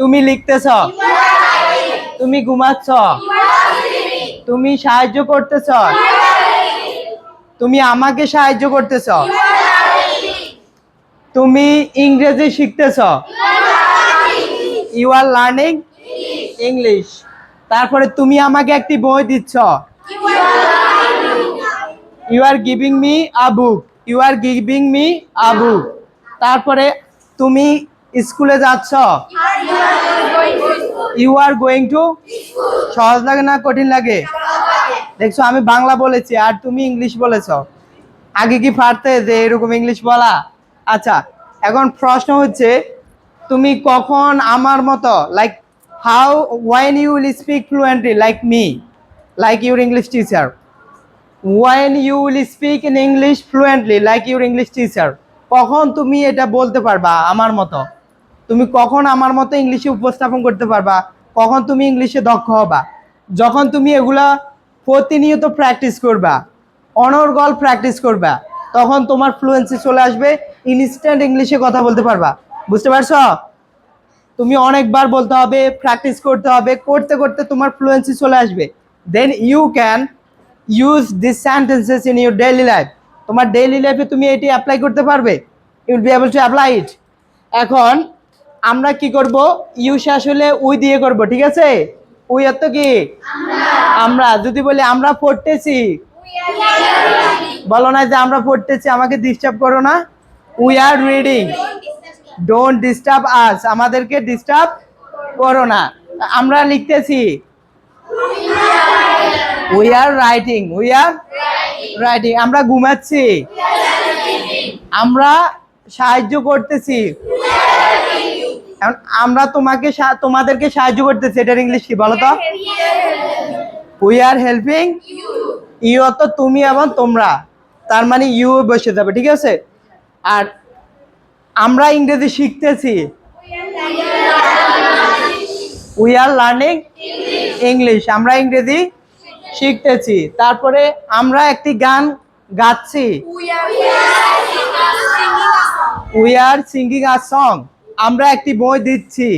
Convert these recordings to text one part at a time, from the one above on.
তুমি লিখতেছ? তুমি ঘুমাচ্ছ? তুমি সাহায্য করতেছ? তুমি আমাকে সাহায্য করতেছ? তুমি ইংরেজি শিখতেছ? ইউ আর লার্নিং ইংলিশ তারপরে তুমি আমাকে একটি বই দিচ্ছ? You are giving me a book you are giving me a book তারপরে তুমি স্কুলে যাচ্ছ? ইউ আর গোয়িং টু সহজ লাগে না কঠিন লাগে? দেখছ, আমি বাংলা বলেছি আর তুমি ইংলিশ বলেছ। আগে কি পারতে যে এরকম ইংলিশ বলা? আচ্ছা এখন প্রশ্ন হচ্ছে, তুমি কখন আমার মতো like how when you will speak fluently like me like your English teacher when you will speak in English fluently like your English teacher কখন তুমি এটা বলতে পারবা আমার মতো? তুমি কখন আমার মতো ইংলিশে উপস্থাপন করতে পারবা? কখন তুমি ইংলিশে দক্ষ হবা? যখন তুমি এগুলা প্রতিনিয়ত প্র্যাকটিস করবা, অনর্গল প্র্যাকটিস করবা, তখন তোমার ফ্লুয়েন্সি চলে আসবে ইনস্ট্যান্ট ইংলিশে কথা বলতে পারবা। বুঝতে পারছ? তুমি অনেকবার বলতে হবে প্র্যাকটিস করতে হবে, করতে করতে তোমার ফ্লুয়েন্সি চলে আসবে। Then you can use this sentences in your daily life তোমার ডেইলি লাইফে তুমি এটি অ্যাপ্লাই করতে পারবে? You will be able to apply it এখন আমরা কি করব? ইউস আসলে উই দিয়ে করব ঠিক আছে? উই অর্থ কি? আমরা। যদি বলি আমরা পড়তেছি। বলো না যে আমরা পড়তেছি আমাকে ডিস্টার্ব করো না। We are reading don't disturb us আমাদেরকে ডিস্টার্ব করো না। আমরা লিখতেছি। We are writing we are writing আমরা ঘুমাচ্ছি। আমরা সাহায্য করতেছি। এখন আমরা তোমাকে তোমাদেরকে সাহায্য করতেছি। এটার ইংলিশ কি? বলো তো। উই আর হেল্পিং ইউ অর্থ তুমি এবং তোমরা। তার মানে ইউ বসে যাবে ঠিক আছে? আর আমরা ইংরেজি শিখতেছি। উই আর লার্নিং ইংলিশ আমরা ইংরেজি শিখতেছি। তারপরে আমরা একটি গান গাচ্ছি। We are singing a song আমরা একটি বই দিচ্ছি।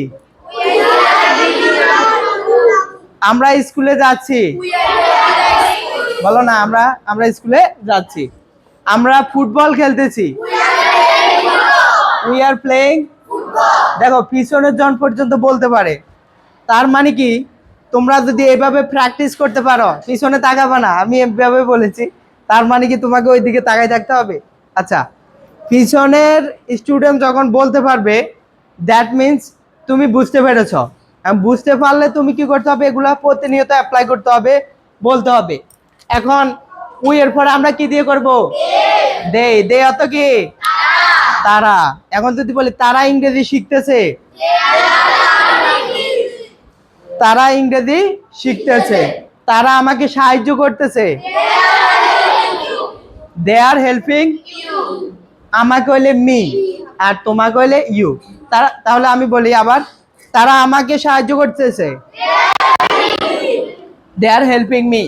আমরা স্কুলে যাচ্ছি। বলো না, আমরা আমরা স্কুলে যাচ্ছি। আমরা ফুটবল খেলতেছি। উই আর প্লেইং দেখো, পিছনের জন পর্যন্ত বলতে পারে। তার মানে কি? তোমরা যদি এভাবে প্র্যাকটিস করতে পারো, পিছনে তাকাবে না, আমি এভাবে বলেছি। তার মানে কি তোমাকে ওই দিকে তাকাই থাকতে হবে? আচ্ছা পিছনের স্টুডেন্ট যখন বলতে পারবে দ্যাট মিন্স তুমি বুঝতে পেরেছ। বুঝতে পারলে তুমি কি করতে হবে? এগুলো প্রতিনিয়ত অ্যাপ্লাই করতে হবে বলতে হবে। এখন উই এর পরে আমরা কি দিয়ে করব? দে দে অত কি? তারা। এখন যদি বলি তারা ইংরেজি শিখতেছে? তারা ইংরেজি শিখতেছে। তারা আমাকে সাহায্য করতেছে? দে আর হেল্পিং আমাকে হইলে মি আর তোমাকে হইলে ইউ তারা, তাহলে আমি বলি আবার, তারা আমাকে সাহায্য করতেছে। দে আর হেল্পিং মি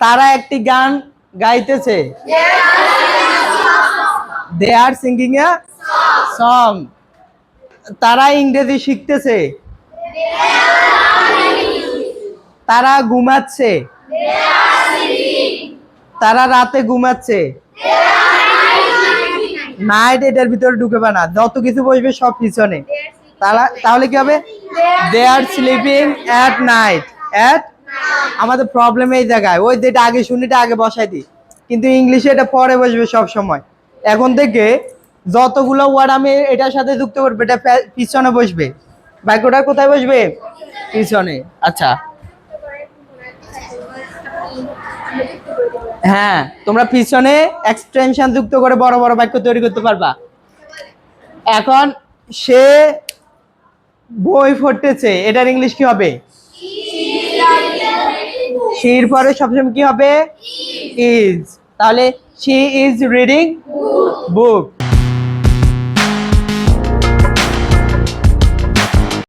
তারা একটি গান গাইতেছে। দে আর সিঙ্গিং এ সং তারা ইংরেজি শিখতেছে। তারা ঘুমাচ্ছে। তারা রাতে ঘুমাচ্ছে। নাইট এটার ভিতরে ঢুকে না। যত কিছু বসবে সব পিছনে। তাহলে তাহলে কি হবে? They are sleeping at night at আমাদের প্রবলেম এই জায়গায়। ওই যেটা আগে শুনিটা আগে বসাই দিই। কিন্তু ইংলিশে এটা পরে বসবে সব সময়। এখন থেকে যতগুলো ওয়ার্ড আমি এটার সাথে যুক্ত করব, এটা পিছনে বসবে। বাক্যটা কোথায় বসবে? পিছনে। আচ্ছা। হ্যাঁ তোমরা পিছনে এক্সটেনশন যুক্ত করে বড় বড় বাক্য তৈরি করতে পারবা। এখন সে বই ফটেছে এটার ইংলিশ কি হবে? শির পরে সবসময় কি হবে ইজ তাহলে শি ইজ রিডিং বুক